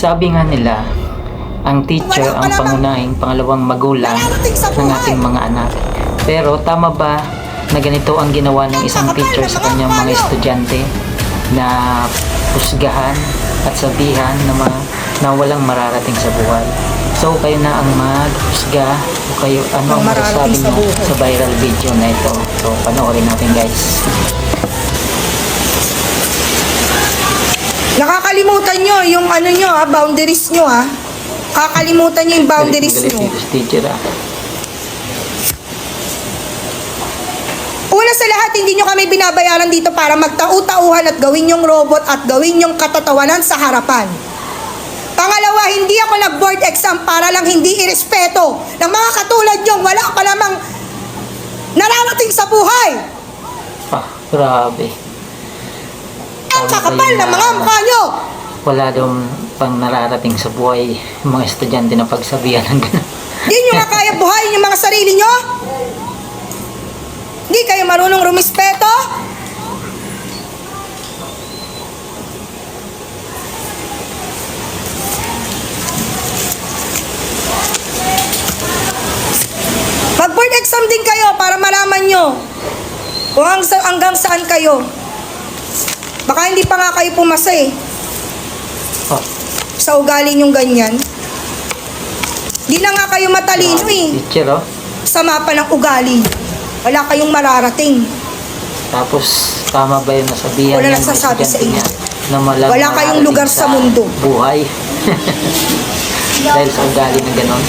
Sabi nga nila, ang teacher ang pangunahing pangalawang magulang ng ating mga anak. Pero tama ba na ganito ang ginawa ng isang teacher sa kanyang mga estudyante na pusgahan at sabihan na, mga, na walang mararating sa buhay? So kayo na ang maghusga o kayo ano ang masasabi sa nyo sa viral video na ito. So panoorin natin guys. Nakakalimutan nyo yung ano nyo ha, boundaries nyo ha. Kakalimutan nyo yung boundaries Galit- nyo. galit teacher ah. Una sa lahat, hindi nyo kami binabayaran dito para magtau-tauhan at gawin yung robot at gawin yung katatawanan sa harapan. Pangalawa, hindi ako nag-board exam para lang hindi irespeto ng mga katulad nyo. Wala pa namang nararating sa buhay. Ah, grabe. Ang kakapal yun ng mga mukha nyo. Wala daw pang nararating sa buhay yung mga estudyante na pagsabihan ng gano'n. Hindi nyo kaya buhayin yung mga sarili nyo? Hindi kayo marunong rumispeto? Mag-board exam din kayo para malaman nyo kung hanggang saan kayo. Baka hindi pa nga kayo pumasa eh Oh, sa ugali nyong ganyan. Di na nga kayo matalino eh. teacher oh. Sama pa ng ugali. Wala kayong mararating. Tapos, tama ba yung nasabihan Wala yan ng nagsasabi sa inyo. niya na malang Wala kayong lugar sa mundo. Buhay. Dahil sa ugali na gano'n.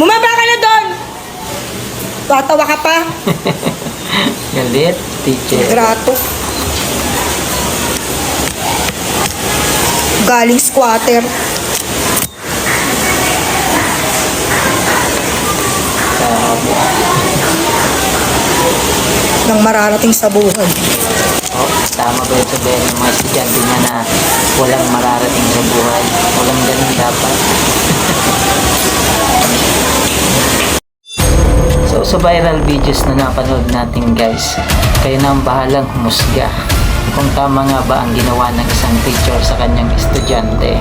Bumaba ka na doon! Tatawa ka pa. Galit, teacher. Grato. Galing squatter. Nang mararating sa buhay. Oh, tama ba yung sabihin ng mga estudyante niya na walang mararating sa buhay? Walang ganun dapat. so, sa viral videos na napanood natin guys, kayo na ang bahalang humusga kung tama nga ba ang ginawa ng isang teacher sa kanyang estudyante.